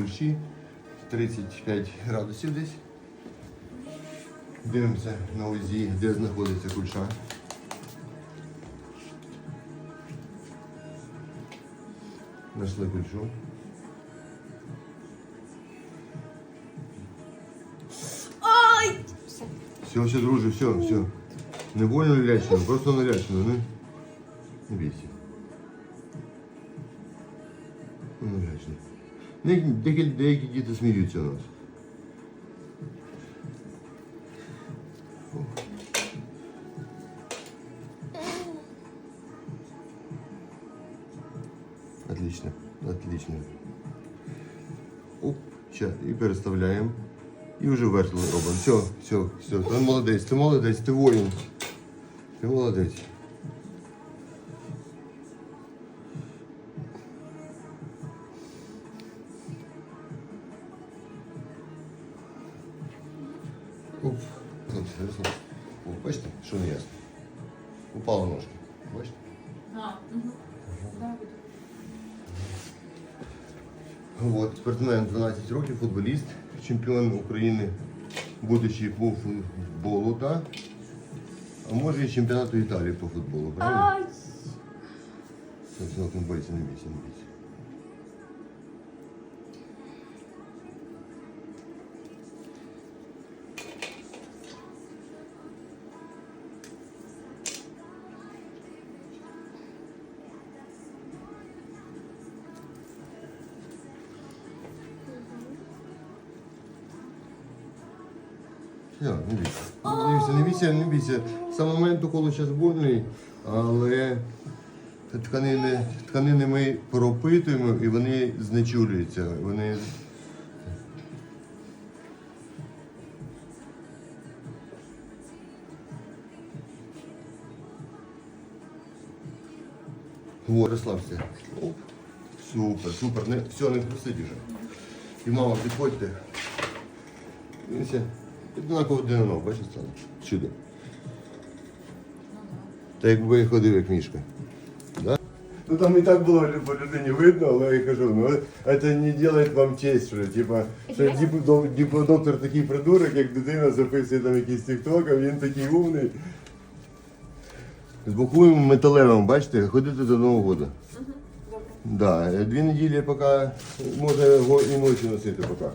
Ключі 35 градусів десь. Дивимося на УЗІ, де знаходиться кульша. Знайшли кульшу. Ай! Все, все, друже, все, все. Не больно лячно, просто налячно, не? Не бійся. Ну, лячно. Деякі, деякі, діти сміються у нас. Отлично, отлично. Оп, ща, і переставляємо. І вже вверх робимо. Все, все, все. Ти молодець, ти молодець, ти воїн. Ти молодець. Оп. О, бачите, що не ясно. Упала ножка. Бачите? А, угу. Да, От, спортсмен 12 років, футболіст, чемпіон України, будучи по футболу, так? А може і чемпіонату Італії по футболу, правильно? Ай! Все, не бойся, не бійся, не бійся. Все, не бійся. Не бійся, не бійся, не бійся. Сам момент уколу зараз больний, але тканини, тканини ми пропитуємо і вони знечулюються. Вони... Вот, розслабся. Супер, супер. Не, все, не просить вже. І мама, підходьте. Дивіться, однаково динамок, бачиш стане? Чудо. Та якби ходив як мішка. Да? Ну там і так було по людині видно, але я кажу, ну це не робить вам честь, що типа, що діп- доктор такий придурок, як дитина записує там якийсь тікток, а він такий умний. З боковим металевим, бачите, ходити до Нового року. Да, дві неділі поки може його і ночі носити поки.